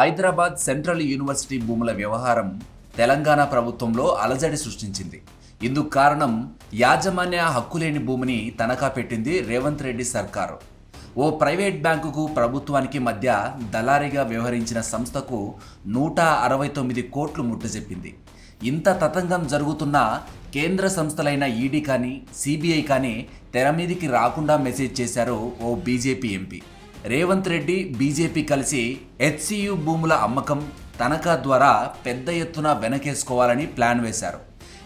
Hyderabad central university భూముల వ్యవహారం తెలంగాణ ప్రభుత్వంలో అలజడి సృష్టించింది. ఇందుకు కారణం యాజమాన్య హక్కులేని భూమిని తనఖా పెట్టింది రేవంత్ రెడ్డి సర్కారు. ఓ ప్రైవేట్ బ్యాంకుకు ప్రభుత్వానికి మధ్య దళారీగా వ్యవహరించిన సంస్థకు నూట అరవై తొమ్మిది కోట్లు ముట్టజెప్పింది ఇంత తతంగం జరుగుతున్న కేంద్ర సంస్థలైన ఈడీ కానీ సిబిఐ కానీ తెర మీదికి రాకుండా మెసేజ్ చేశారు ఓ BJP MP. Revanth Reddy BJP కలిసి హెచ్సియు భూముల అమ్మకం తనఖా ద్వారా పెద్ద ఎత్తున వెనకేసుకోవాలని ప్లాన్ వేశారు.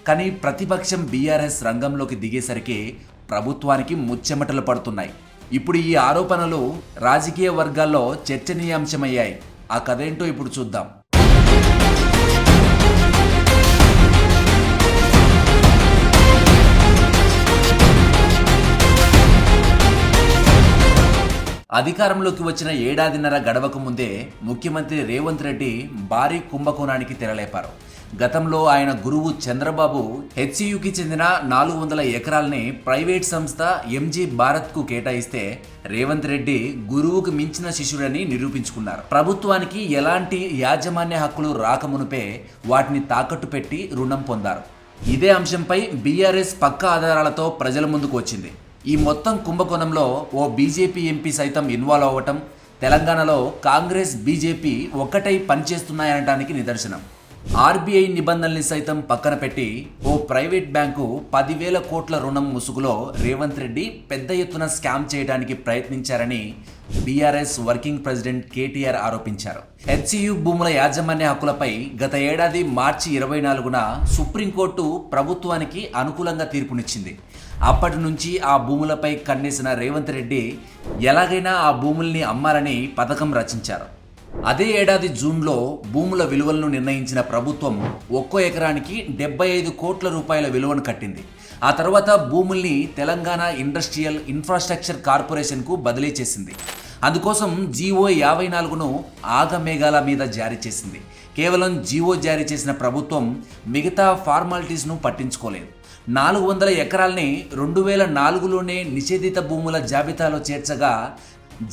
కానీ ప్రతిపక్షం బీఆర్ఎస్ రంగంలోకి దిగేసరికి ప్రభుత్వానికి ముచ్చెమటలు పడుతున్నాయి. ఇప్పుడు ఈ ఆరోపణలు రాజకీయ వర్గాల్లో చర్చనీయాంశమయ్యాయి. ఆ కథేంటో ఇప్పుడు చూద్దాం. అధికారంలోకి వచ్చిన ఏడాదిన్నర గడవక ముందే ముఖ్యమంత్రి రేవంత్ రెడ్డి భారీ కుంభకోణానికి తెరలేపారు. గతంలో ఆయన గురువు చంద్రబాబు హెచ్సియుకి చెందిన నాలుగు వందల ఎకరాల్ని ప్రైవేట్ సంస్థ ఎంజీ భారత్కు కేటాయిస్తే రేవంత్ రెడ్డి గురువుకు మించిన శిష్యుడని నిరూపించుకున్నారు. ప్రభుత్వానికి ఎలాంటి యాజమాన్య హక్కులు రాకమునుపే వాటిని తాకట్టు పెట్టి రుణం పొందారు. ఇదే అంశంపై బీఆర్ఎస్ పక్క ఆధారాలతో ప్రజల ముందుకు వచ్చింది. ఈ మొత్తం కుంభకోణంలో ఓ బీజేపీ ఎంపీ సైతం ఇన్వాల్వ్ అవ్వటం తెలంగాణలో కాంగ్రెస్ బీజేపీ ఒక్కటై పనిచేస్తున్నాయనడానికి నిదర్శనం. ఆర్బీఐ నిబంధనల్ని సైతం పక్కన పెట్టి ఓ ప్రైవేట్ బ్యాంకు పదివేల కోట్ల రుణం ముసుగులో రేవంత్ రెడ్డి పెద్ద ఎత్తున స్కామ్ చేయడానికి ప్రయత్నించారని బీఆర్ఎస్ వర్కింగ్ ప్రెసిడెంట్ కేటీఆర్ ఆరోపించారు. హెచ్సియు భూముల యాజమాన్య హక్కులపై గత ఏడాది మార్చి ఇరవై నాలుగున సుప్రీంకోర్టు ప్రభుత్వానికి అనుకూలంగా తీర్పునిచ్చింది. అప్పటి నుంచి ఆ భూములపై కన్నేసిన రేవంత్ రెడ్డి ఎలాగైనా ఆ భూముల్ని అమ్మాలని పథకం రచించారు. అదే ఏడాది జూన్లో భూముల విలువలను నిర్ణయించిన ప్రభుత్వం ఒక్కో ఎకరానికి డెబ్బై ఐదు కోట్ల రూపాయల విలువను కట్టింది. ఆ తర్వాత భూముల్ని తెలంగాణ ఇండస్ట్రియల్ ఇన్ఫ్రాస్ట్రక్చర్ కార్పొరేషన్కు బదిలీ చేసింది. అందుకోసం జీవో యాభై నాలుగును ఆగమేఘాల మీద జారీ చేసింది. కేవలం జీవో జారీ చేసిన ప్రభుత్వం మిగతా ఫార్మాలిటీస్ను పట్టించుకోలేదు. నాలుగు వందల ఎకరాల్ని రెండు వేల నాలుగులోనే నిషేధిత భూముల జాబితాలో చేర్చగా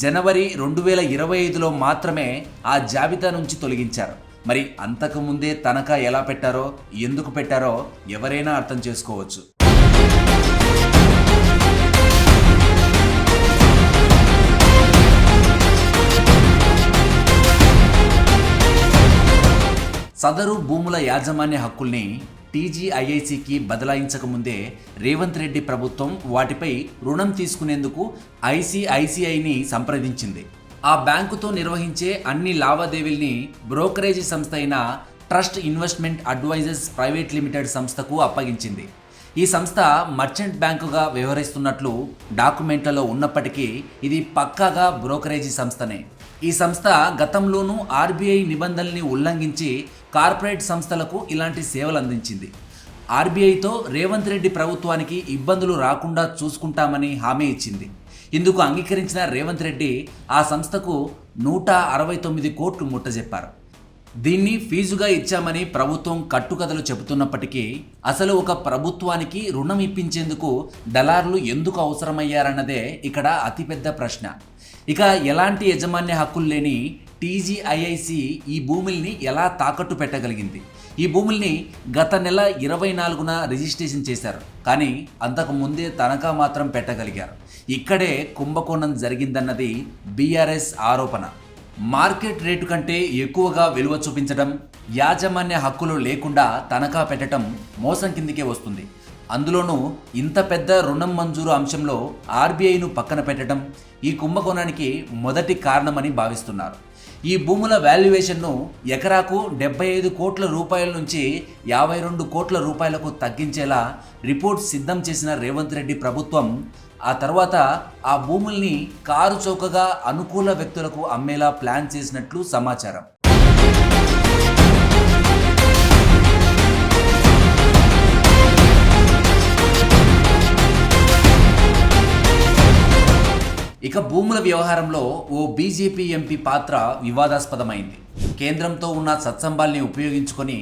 జనవరి రెండు వేల ఇరవై ఐదులో మాత్రమే ఆ జాబితా నుంచి తొలగించారు. మరి అంతకుముందే తనఖా ఎలా పెట్టారో ఎందుకు పెట్టారో ఎవరైనా అర్థం చేసుకోవచ్చు. సదరు భూముల యాజమాన్య హక్కుల్ని టీజీఐఐసికి బదలాయించకముందే రేవంత్ రెడ్డి ప్రభుత్వం వాటిపై రుణం తీసుకునేందుకు ఐసిఐసిఐని సంప్రదించింది. ఆ బ్యాంకుతో నిర్వహించే అన్ని లావాదేవీల్ని బ్రోకరేజీ సంస్థ అయిన trust investment advisers private limited సంస్థకు అప్పగించింది. ఈ సంస్థ మర్చెంట్ బ్యాంకుగా వ్యవహరిస్తున్నట్లు డాక్యుమెంట్లలో ఉన్నప్పటికీ ఇది పక్కాగా బ్రోకరేజీ సంస్థనే. ఈ సంస్థ గతంలోనూ ఆర్బీఐ నిబంధనల్ని ఉల్లంఘించి కార్పొరేట్ సంస్థలకు ఇలాంటి సేవలు అందించింది. ఆర్బీఐతో రేవంత్ రెడ్డి ప్రభుత్వానికి ఇబ్బందులు రాకుండా చూసుకుంటామని హామీ ఇచ్చింది. ఇందుకు అంగీకరించిన రేవంత్ రెడ్డి ఆ సంస్థకు నూట అరవై తొమ్మిది కోట్లు ముట్టజెప్పారు. దీన్ని ఫీజుగా ఇచ్చామని ప్రభుత్వం కట్టుకథలు చెబుతున్నప్పటికీ అసలు ఒక ప్రభుత్వానికి రుణం ఇప్పించేందుకు దళారులు ఎందుకు అవసరమయ్యారన్నదే ఇక్కడ అతిపెద్ద ప్రశ్న. ఇక ఎలాంటి యజమాన్య హక్కులు లేని టీజీఐఐసి ఈ భూముల్ని ఎలా తాకట్టు పెట్టగలిగింది? ఈ భూముల్ని గత నెల ఇరవై నాలుగున రిజిస్ట్రేషన్ చేశారు. కానీ అంతకు ముందే తనఖా మాత్రం పెట్టగలిగారు. ఇక్కడే కుంభకోణం జరిగిందన్నది బీఆర్ఎస్ ఆరోపణ. మార్కెట్ రేటు కంటే ఎక్కువగా విలువ చూపించడం యాజమాన్య హక్కులు లేకుండా తనఖా పెట్టడం మోసం కిందికే వస్తుంది. అందులోనూ ఇంత పెద్ద రుణం మంజూరు అంశంలో ఆర్బీఐను పక్కన పెట్టడం ఈ కుంభకోణానికి మొదటి కారణమని భావిస్తున్నారు. ఈ భూముల వాల్యుయేషన్ను ఎకరాకు డెబ్బై ఐదు కోట్ల రూపాయల నుంచి యాభై రెండు కోట్ల రూపాయలకు తగ్గించేలా రిపోర్ట్ సిద్ధం చేసిన రేవంత్ రెడ్డి ప్రభుత్వం ఆ తర్వాత ఆ భూముల్ని కారు చౌకగా అనుకూల వ్యక్తులకు అమ్మేలా ప్లాన్ చేసినట్లు సమాచారం. ఇక భూముల వ్యవహారంలో ఓ బీజేపీ ఎంపీ పాత్ర వివాదాస్పదమైంది. కేంద్రంతో ఉన్న సత్సంబాల్ని ఉపయోగించుకొని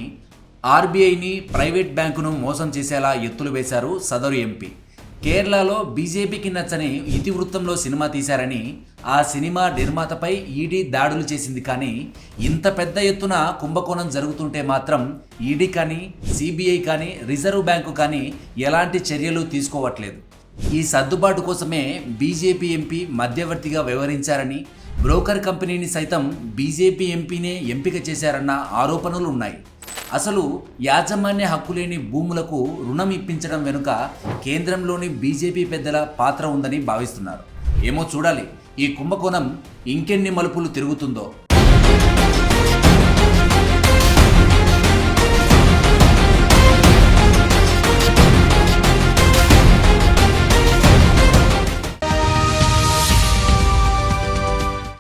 ఆర్బీఐని ప్రైవేట్ బ్యాంకును మోసం చేసేలా ఎత్తులు వేశారు సదరు ఎంపీ. కేరళలో బీజేపీకి నచ్చని ఇతివృత్తంలో సినిమా తీశారని ఆ సినిమా నిర్మాతపై ఈడీ దాడులు చేసింది కానీ ఇంత పెద్ద ఎత్తున కుంభకోణం జరుగుతుంటే మాత్రం ఈడీ కానీ సిబిఐ కానీ రిజర్వ్ బ్యాంకు కానీ ఎలాంటి చర్యలు తీసుకోవట్లేదు. ఈ సర్దుబాటు కోసమే బీజేపీ ఎంపీ మధ్యవర్తిగా వ్యవహరించారని బ్రోకర్ కంపెనీని సైతం బీజేపీ ఎంపీనే ఎంపిక చేశారన్న ఆరోపణలు ఉన్నాయి. అసలు యాజమాన్య హక్కు లేని భూములకు రుణం ఇప్పించడం వెనుక కేంద్రంలోని బీజేపీ పెద్దల పాత్ర ఉందని భావిస్తున్నారు. ఏమో చూడాలి. ఈ కుంభకోణం ఇంకెన్ని మలుపులు తిరుగుతుందో.